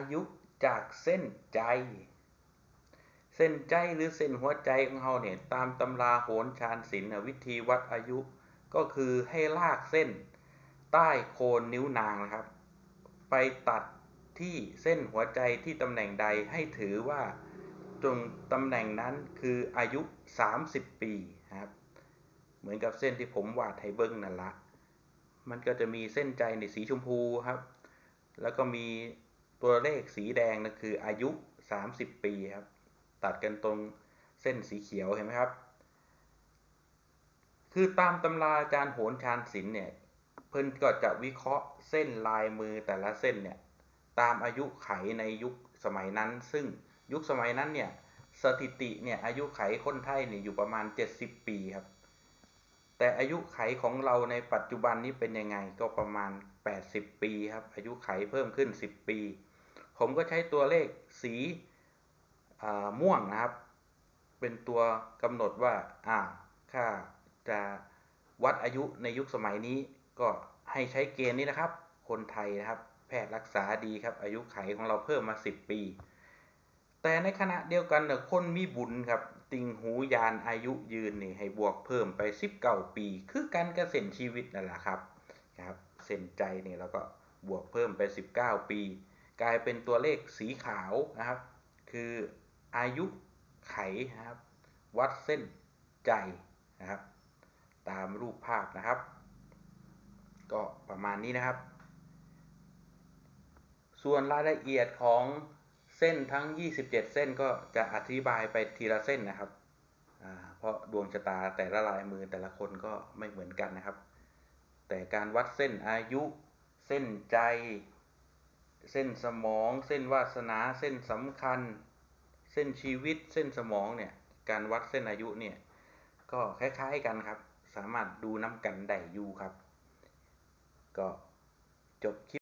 อายุจากเส้นใจ เส้นใจหรือเส้นหัวใจของเราเนี่ยตามตำราโหนชานศิลป์วิธีวัดอายุ ก็คือให้ลากเส้น ใต้โคนนิ้วนางนะครับ ไปตัดที่เส้นหัวใจที่ตำแหน่งใดให้ถือว่าตรงตำแหน่งนั้นคืออายุ 30 ปีครับ เหมือนกับเส้นที่ผมวาดไทเบิ้งนั่นละ มันก็จะมีเส้นใจในสีชมพูครับ แล้วก็มี ตัวเลขสีแดงนั่นคืออายุ 30 ปีครับ ตัดกันตรงเส้นสีเขียวเห็นไหมครับ คือตามตำราอาจารย์โหนชานศิลป์เนี่ย เพิ่นก็จะวิเคราะห์เส้นลายมือแต่ละเส้นเนี่ย ตามอายุไขในยุคสมัยนั้น ซึ่งยุคสมัยนั้นเนี่ยสถิติเนี่ยอายุไขคนไทยเนี่ยอยู่ประมาณ 70 ปีครับ แต่อายุไขของเราในปัจจุบันนี้เป็นยังไงก็ประมาณ 80 ปีครับ อายุไขเพิ่มขึ้น 10 ปี ผมก็ใช้ตัวเลขสีม่วงนะครับ เป็นตัวกำหนดว่าอ่าค่าจะวัดอายุในยุคสมัยนี้ ก็ให้ใช้เกณฑ์นี้นะครับ คนไทยนะครับ แพทย์รักษาดีครับ อายุไขของเราเพิ่มมา 10 ปี แต่ในขณะเดียวกันเนี่ยคนมีบุญครับติงหูยานอายุยืนนี่ให้บวกเพิ่มไป 19 ปี คือการเกษียณชีวิตนั่นแหละครับครับเส้นใจนี่แล้วก็บวกเพิ่มไป 19 ปี กลายเป็นตัวเลขสีขาวนะครับ คืออายุไขนะครับ วัดเส้นใจนะครับ ตามรูปภาพนะครับ ก็ประมาณนี้นะครับ ส่วนรายละเอียดของเส้นทั้ง 27 เส้นก็จะอธิบายไปทีละเส้นนะครับเพราะดวงชะตาแต่ละลายมือแต่ละคนก็ไม่เหมือนกันนะครับ แต่การวัดเส้นอายุ เส้นใจ เส้นสมอง เส้นวาสนา เส้นสำคัญ เส้นชีวิต เส้นสมองเนี่ย การวัดเส้นอายุเนี่ย ก็คล้ายๆกันครับ สามารถดูน้ำกันได้อยู่ครับ ก็จบคลิป